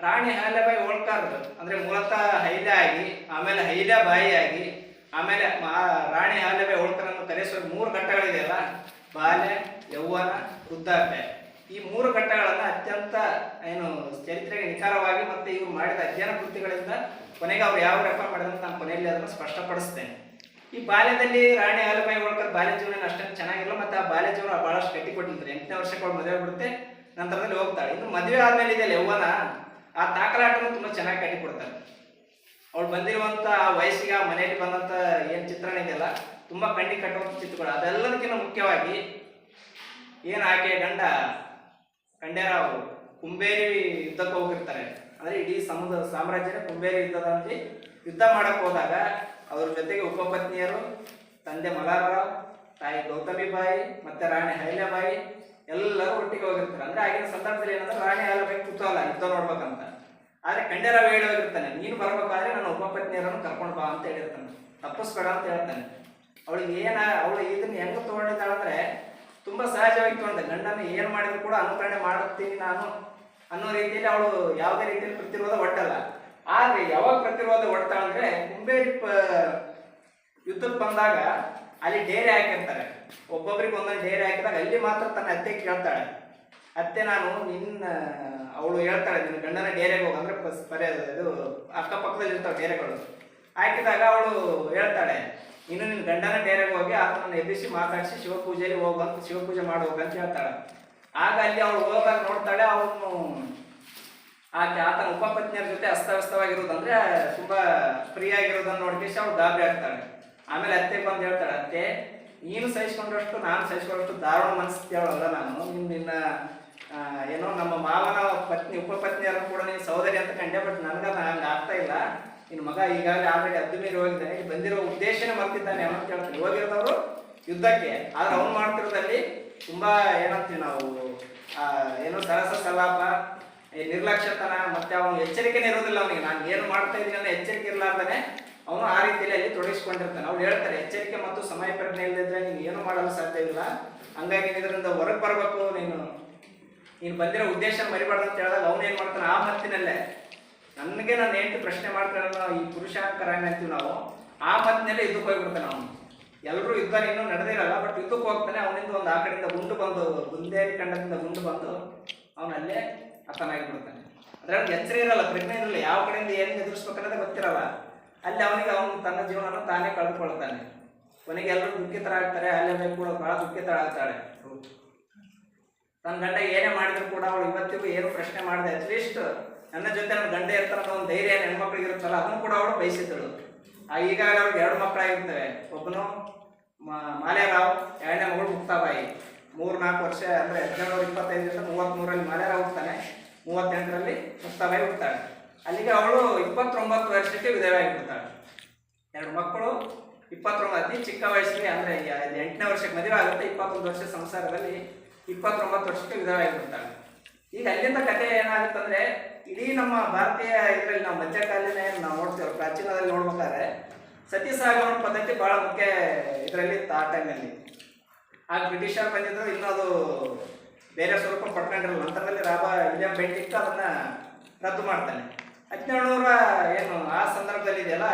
ರಾಣಿ ಹೈಲಾಬಾಯಿ ಹೋಳ್ಕರ್ ಅಂದರೆ ಮೂಲತಃ ಹೈಲೆ ಆಗಿ, ಆಮೇಲೆ ಹೈಲ ಬಾಯಿ ಆಗಿ, ಆಮೇಲೆ ರಾಣಿ ಹಾಲೆಬಾಯಿ ಹೋಳ್ಕರ್ ಅನ್ನು ಕರೆಸುವ ಮೂರು ಘಟ್ಟಗಳಿದೆಯಲ್ಲ, ಬಾಲ್ಯ ಯೌವನ ವೃದ್ಧಾಪ್ಯ. ಈ ಮೂರು ಘಟ್ಟಗಳನ್ನು ಅತ್ಯಂತ ಏನು ಚರಿತ್ರೆಗೆ ನಿಖರವಾಗಿ ಮತ್ತೆ ಇವರು ಮಾಡಿದ ಅಧ್ಯಯನ ಕೃತಿಗಳಿಂದ ಕೊನೆಗೆ ಅವ್ರು ಯಾವ ರೆಫರ್ ಮಾಡಿದ್ರು ನಾನು ಕೊನೆಯಲ್ಲಿ ಅದನ್ನು ಸ್ಪಷ್ಟಪಡಿಸ್ತೇನೆ. ಈ ಬಾಲ್ಯದಲ್ಲಿ ರಾಣಿ ಹಾಲುಬಾಯಿ ಹೋಳ್ಕರ್ ಬಾಲ್ಯ ಜೀವನ ಅಷ್ಟೊಂದು ಚೆನ್ನಾಗಿಲ್ಲ, ಮತ್ತೆ ಆ ಬಾಲ್ಯ ಜೀವನ ಬಹಳಷ್ಟು ಗಟ್ಟಿ ಕೊಟ್ಟಿದ್ರು ಎಂಟನೇ ವರ್ಷಕ್ಕೆ ಅವಳು ಮದುವೆ ಬಿಡುತ್ತೆ ನಂತರದಲ್ಲಿ ಹೋಗ್ತಾಳೆ. ಇನ್ನು ಮದುವೆ ಆದ್ಮೇಲೆ ಇದೆ ಯೌವನ, ಆ ತಾಕಲಾಟನೂ ತುಂಬಾ ಚೆನ್ನಾಗಿ ಕಟ್ಟಿ ಕೊಡ್ತಾರೆ ಅವಳು ಬಂದಿರುವಂತ ಆ ವಯಸ್ಸಿಗೆ, ಆ ಮನೆಯಲ್ಲಿ ಬಂದಂತ ಏನು ಚಿತ್ರಣ ಇದೆಯಲ್ಲ, ತುಂಬಾ ಕಣ್ಣಿ ಕಟ್ಟುವಂಥ ಚಿತ್ರಗಳು. ಅದೆಲ್ಲದಕ್ಕಿಂತ ಮುಖ್ಯವಾಗಿ ಏನು ಆಕೆ ಗಂಡ ಕಂಡ್ಯಾರಾವ್ ಕುಂಬೇರಿ ಯುದ್ಧಕ್ಕೆ ಹೋಗಿರ್ತಾರೆ. ಅಂದ್ರೆ ಇಡೀ ಸಮುದ್ರ ಸಾಮ್ರಾಜ್ಯನೇ ಕುಂಬೇರಿ ಯುದ್ಧದಲ್ಲಿ ಯುದ್ಧ ಮಾಡಕ್ ಹೋದಾಗ ಅವ್ರ ಜೊತೆಗೆ ಉಪಪತ್ನಿಯರು, ತಂದೆ ಮಲಾರರಾವ್ ತಾಯಿ ಗೌತಮಿಬಾಯಿ ಮತ್ತೆ ರಾಣಿ ಹೈಲಾಬಾಯಿ ಎಲ್ಲರೂ ಒಟ್ಟಿಗೆ ಹೋಗಿರ್ತಾರೆ. ಅಂದ್ರೆ ಆಗಿನ ಸಂದರ್ಭದಲ್ಲಿ ಏನಂದ್ರೆ ರಾಣಿ ಹೈಲಾಬಾಯಿ ಕುತೂಹಲ ಯುದ್ಧ ನೋಡ್ಬೇಕಂತ. ಆದ್ರೆ ಖಂಡೇರಾವ್ ಹೇಳೋಗಿರ್ತಾನೆ ನೀನು ಬರ್ಬೇಕಾದ್ರೆ ನನ್ನ ಉಪಪತ್ನಿಯರನ್ನು ಕರ್ಕೊಂಡು ಬಾ ಅಂತ ಹೇಳಿರ್ತಾನೆ. ತಪ್ಪಿಸ್ಬೇಡ ಅಂತ ಹೇಳ್ತಾನೆ. ಅವಳಿಗೆ ಏನ, ಅವಳು ಇದನ್ನ ಹೆಂಗ ತಗೊಂಡಿದ್ದಾಳೆ ಅಂದ್ರೆ ತುಂಬಾ ಸಹಜವಾಗಿ ತಗೊಂಡೆ ಗಂಡನ ಏನ್ ಮಾಡಿದ್ರು ಕೂಡ ಅನುಕರಣೆ ಮಾಡುತ್ತೀನಿ ನಾನು ಅನ್ನೋ ರೀತಿಯಲ್ಲಿ ಅವಳು ಯಾವುದೇ ರೀತಿಯಲ್ಲಿ ಪ್ರತಿರೋಧ ಒಡ್ಡಲ್ಲ ಆದ್ರೆ ಯಾವಾಗ ಪ್ರತಿರೋಧ ಹೊಡ್ತಾ ಅಂದ್ರೆ ಕುಂಬೇರಿ ಯುದ್ಧಕ್ಕೆ ಬಂದಾಗ ಅಲ್ಲಿ ಡೇರೆ ಹಾಕಿರ್ತಾರೆ. ಒಬ್ಬೊಬ್ರಿಗೆ ಒಂದೊಂದು ಡೇರೆ ಹಾಕಿದಾಗ ಅಲ್ಲಿ ಮಾತ್ರ ತನ್ನ ಅತ್ತೆ ಕೇಳ್ತಾಳೆ. ಅತ್ತೆ ನಾನು ನಿನ್ನ, ಅವಳು ಹೇಳ್ತಾಳೆ, ನಿನ್ನ ಗಂಡನ ಡೇರೆಗೆ ಹೋಗು, ಅಂದ್ರೆ ಪಸ್- ಪರಿ ಇದು ಅಕ್ಕಪಕ್ಕದಲ್ಲಿ ಇರ್ತಾವೆ ಡೇರೆಗಳು. ಹಾಕಿದಾಗ ಅವಳು ಹೇಳ್ತಾಳೆ ಇನ್ನು ನಿನ್ನ ಗಂಡನ ಡೇರೆಗೆ ಹೋಗಿ ಆತನನ್ನು ಎಬ್ಬಿಸಿ ಮಾತಾಡಿಸಿ ಶಿವಪೂಜೆಯಲ್ಲಿ ಹೋಗು ಅಂತ, ಶಿವಪೂಜೆ ಅಂತ ಹೇಳ್ತಾಳೆ. ಆಗ ಅಲ್ಲಿ ಅವಳು ಹೋದಾಗ ನೋಡ್ತಾಳೆ, ಅವನು ಆಕೆ ಆತನ ಉಪಪತ್ನಿಯರ ಜೊತೆ ಅಸ್ತವ್ಯಸ್ತವಾಗಿರೋದು ಅಂದ್ರೆ ತುಂಬಾ ಫ್ರೀ ಆಗಿರೋದನ್ನ ನೋಡ್ಕೇಶ್ ಅವ್ರು ಗಾಬರಿ ಆಗ್ತಾಳೆ. ಆಮೇಲೆ ಅತ್ತೆ ಬಂದು ಹೇಳ್ತಾಳೆ, ಅತ್ತೆ, ನೀನು ಸಹಿಸ್ಕೊಂಡ್ರಷ್ಟು, ನಾನು ಸಹಿಸ್ಕೊಂಡಷ್ಟು ದಾರುಣ ಮನಸ್ಸಿದ್ದೇವಳಲ್ಲ ನಾನು. ನಿನ್ನ ಏನೋ ನಮ್ಮ ಮಾವನ ಪತ್ನಿ, ಉಪಪತ್ನಿಯರನ್ನು ಕೂಡ ನೀನು ಸಹೋದರಿ ಅಂತ ಕಂಡೆ ಬಟ್ ನನಗ ಹಂಗೆ ಆಗ್ತಾ ಇಲ್ಲ. ನಿನ್ನ ಮಗ ಈಗಾಗಲೇ ಆಲ್ರೆಡಿ ಅದ್ದು ಮೀರಿ ಹೋಗಿದ್ದಾನೆ ಬಂದಿರೋ ಉದ್ದೇಶನೇ ಮರ್ತಿದ್ದಾನೆ ಅವನು ಕೇಳ್ತಾನೆ ಹೋಗಿರೋದವರು ಯುದ್ಧಕ್ಕೆ. ಆದ್ರೆ ಅವ್ನು ಮಾಡ್ತಿರೋದಲ್ಲಿ ತುಂಬಾ ಏನಂತೀವಿ ನಾವು ಏನೋ ಸರಸ ಸಲಾಪ ಈ ನಿರ್ಲಕ್ಷ್ಯತನ, ಮತ್ತೆ ಅವನು ಎಚ್ಚರಿಕೆನೇ ಇರೋದಿಲ್ಲ ಅವನಿಗೆ. ನಾನು ಏನು ಮಾಡ್ತಾ ಇದ್ದೀನಿ ಅನ್ನೋ ಎಚ್ಚರಿಕೆ ಇರ್ಲಾರ್ದಾನೆ ಅವನು ಆ ರೀತಿಯಲ್ಲಿ ಅಲ್ಲಿ ತೊಡಗಿಸ್ಕೊಂಡಿರ್ತಾನೆ. ಅವ್ರು ಹೇಳ್ತಾರೆ, ಎಚ್ಚರಿಕೆ ಮತ್ತು ಸಮಯ ಪ್ರಜ್ಞೆ ಇಲ್ಲದಿದ್ರೆ ನೀನು ಏನು ಮಾಡಲು ಸಾಧ್ಯವಿಲ್ಲ ಹಂಗಾಗಿ ನೀನು ಇದರಿಂದ ಹೊರಗೆ ಬರಬೇಕು. ನೀನು ನೀನು ಬಂದಿರೋ ಉದ್ದೇಶ ಮರಿಬಾರ್ದು ಅಂತ ಹೇಳಿದಾಗ ಅವನು ಏನು ಮಾಡ್ತಾನೆ? ಆ ಮತ್ತಿನಲ್ಲೇ, ನನಗೆ ನಾನು ಎಂಟು ಪ್ರಶ್ನೆ ಮಾಡ್ಕೊಳ್ಳೋ ಈ ಪುರುಷಾಂತರ ಅಂತೀವಿ ನಾವು, ಆ ಮತ್ತಿನಲ್ಲೇ ಇದಕ್ಕೆ ಹೋಗ್ಬಿಡ್ತಾನೆ ಅವನು. ಎಲ್ಲರೂ ಯುದ್ಧ ಇನ್ನೂ ನಡೆದಿರಲ್ಲ ಬಟ್ ಯುದ್ಧಕ್ಕೆ ಹೋಗ್ತಾನೆ. ಅವನಿಂದ ಒಂದು ಆ ಕಡೆಯಿಂದ ಗುಂಡು ಬಂದು ಬುಂದೇರಿ ಕಂಡದಿಂದ ಗುಂಡು ಬಂದು, ಅವನಲ್ಲೇ ಹತನಾಗಿಬಿಡ್ತಾನೆ ಬಿಡ್ತಾನೆ ಅವ್ನಿಗೆ ಎಚ್ಚರ ಇರಲ್ಲ ಪ್ರಜ್ಞೆ ಇರಲ್ಲ, ಯಾವ ಕಡೆಯಿಂದ ಏನು ಎದುರಿಸ್ಬೇಕನ್ನೋದೇ ಗೊತ್ತಿರಲ್ಲ. ಅಲ್ಲಿ ಅವನಿಗೆ ಅವನು ತನ್ನ ಜೀವನವನ್ನು ತಾನೇ ಕಳೆದುಕೊಳ್ತಾನೆ. ಕೊನೆಗೆ ಎಲ್ಲರೂ ದುಃಖಿತರಾಗ್ತಾರೆ ಅಲ್ಲೇ ಕೂಡ ಬಹಳ ದುಃಖಿತರಾಗ್ತಾಳೆ ತನ್ನ ಗಂಡ ಏನೇ ಮಾಡಿದ್ರು ಕೂಡ ಅವಳು ಇವತ್ತಿಗೂ ಏನು ಪ್ರಶ್ನೆ ಮಾಡಿದೆ. ಅಟ್ಲೀಸ್ಟ್ ನನ್ನ ಜೊತೆ ನನ್ನ ಗಂಡ ಇರ್ತಾರ ಅನ್ನೋ ಒಂದು ಧೈರ್ಯ ಹೆಣ್ಮಕ್ಳಿಗೆ ಇರುತ್ತಲ್ಲ, ಅದನ್ನು ಕೂಡ ಅವಳು ಬಯಸಿದ್ದಳು. ಆ ಈಗಾಗಲೇ ಅವ್ರಿಗೆ ಎರಡು ಮಕ್ಕಳಾಗಿರ್ತವೆ. ಒಬ್ಬನು ಮಾಲೆರಾವ್ ಎರಡನೇ ಮಗಳು ಮುಕ್ತಾಬಾಯಿ. ಮೂರು ನಾಲ್ಕು ವರ್ಷ ಅಂದರೆ ಹದಿನೇಳು ಮೂವತ್ತ್ ಮೂರಲ್ಲಿ ಮಾಲೇರಾವ್ ಹುಡ್ತಾನೆ ಮೂವತ್ತೆಂಟರಲ್ಲಿ ಮುಕ್ತವಾಗಿ ಹುಡ್ತಾಳೆ ಅಲ್ಲಿಗೆ ಅವಳು ಇಪ್ಪತ್ತೊಂಬತ್ತು ವರ್ಷಕ್ಕೆ ವಿಧವೆಯಾಗಿಬಿಡ್ತಾಳೆ ಎರಡು ಮಕ್ಕಳು, ಇಪ್ಪತ್ತೊಂಬತ್ತು, ಅತಿ ಚಿಕ್ಕ ವಯಸ್ಸಿಗೆ ಅಂದರೆ ಎಂಟನೇ ವರ್ಷಕ್ಕೆ ಮದುವೆ ಆಗುತ್ತೆ, ಇಪ್ಪತ್ತೊಂದು ವರ್ಷ ಸಂಸಾರದಲ್ಲಿ ಇಪ್ಪತ್ತೊಂಬತ್ತು ವರ್ಷಕ್ಕೆ ವಿಧವೆಯಾಗಿಬಿಡ್ತಾಳೆ ಈಗ ಅಲ್ಲಿಂದ ಕಥೆ ಏನಾಗುತ್ತಂದ್ರೆ ಇಡೀ ನಮ್ಮ ಭಾರತೀಯ ಇದರಲ್ಲಿ ನಾವು ಮಧ್ಯಕಾಲೀನ ಏನು ನಾವು ನೋಡ್ತೇವೆ, ಪ್ರಾಚೀನದಲ್ಲಿ ನೋಡ್ಬೇಕಾದ್ರೆ ಸತಿ ಸಹಗಮನ ಪದ್ಧತಿ ಭಾಳ ಮುಖ್ಯ ಇದರಲ್ಲಿ ಆ ಟೈಮಲ್ಲಿ ಆಗ ಬ್ರಿಟಿಷರ್ ಬಂದಿದ್ರು ಇನ್ನೂ ಅದು ಬೇರೆ ಸ್ವರೂಪ ಪಡ್ಕೊಂಡಿರಲ್ಲ ನಂತರದಲ್ಲಿ ರಾಬ ವಿಲಿಯಂ ಬೆಂಟಿಕ್ ಅದನ್ನು ರದ್ದು ಮಾಡ್ತಾನೆ. ಹದಿನೇಳು ನೂರ ಏನು ಆ ಸಂದರ್ಭದಲ್ಲಿ ಇದೆಯಲ್ಲ